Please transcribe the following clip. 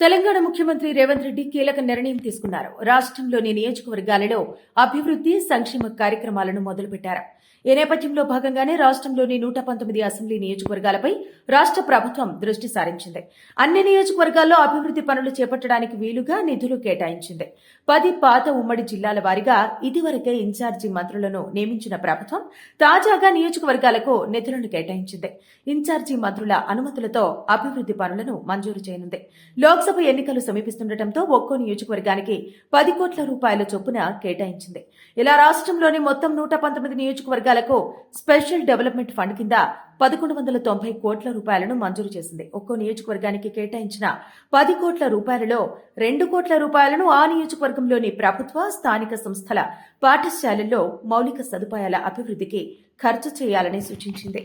తెలంగాణ ముఖ్యమంత్రి రేవంత్ రెడ్డి కీలక నిర్ణయం తీసుకున్నారు. రాష్ట్రంలోని నియోజకవర్గాలలో అభివృద్ధి సంక్షేమ కార్యక్రమాలను మొదలుపెట్టారు. ఈ నేపథ్యంలో భాగంగానే రాష్ట్రంలోని నూట పంతొమ్మిది అసెంబ్లీ నియోజకవర్గాలపై రాష్ట్ర ప్రభుత్వం దృష్టి సారించింది. అన్ని నియోజకవర్గాల్లో అభివృద్ధి పనులు చేపట్టడానికి వీలుగా నిధులు కేటాయించింది. పది పాత ఉమ్మడి జిల్లాల వారీగా ఇదివరకే ఇన్ఛార్జి మంత్రులను నియమించిన ప్రభుత్వం తాజాగా నియోజకవర్గాలకు నిధులను కేటాయించింది. ఇన్ఛార్జి మంత్రుల అనుమతులతో అభివృద్ధి పనులను మంజూరు చేయనుంది. లోక్సభ ఎన్నికలు సమీపిస్తుండటంతో ఒక్కో నియోజకవర్గానికి పది కోట్ల రూపాయల చొప్పున కేటాయించింది. ఇలా రాష్ట్రంలోని మొత్తం నూట పంతొమ్మిది నియోజకవర్గాలకు స్పెషల్ డెవలప్మెంట్ ఫండ్ కింద పదకొండు వందల తొంభై కోట్ల రూపాయలను మంజూరు చేసింది. ఒక్కో నియోజకవర్గానికి కేటాయించిన పది కోట్ల రూపాయలలో రెండు కోట్ల రూపాయలను ఆ నియోజకవర్గంలోని ప్రభుత్వ స్థానిక సంస్థల పాఠశాలల్లో మౌలిక సదుపాయాల అభివృద్ధికి ఖర్చు చేయాలని సూచించింది.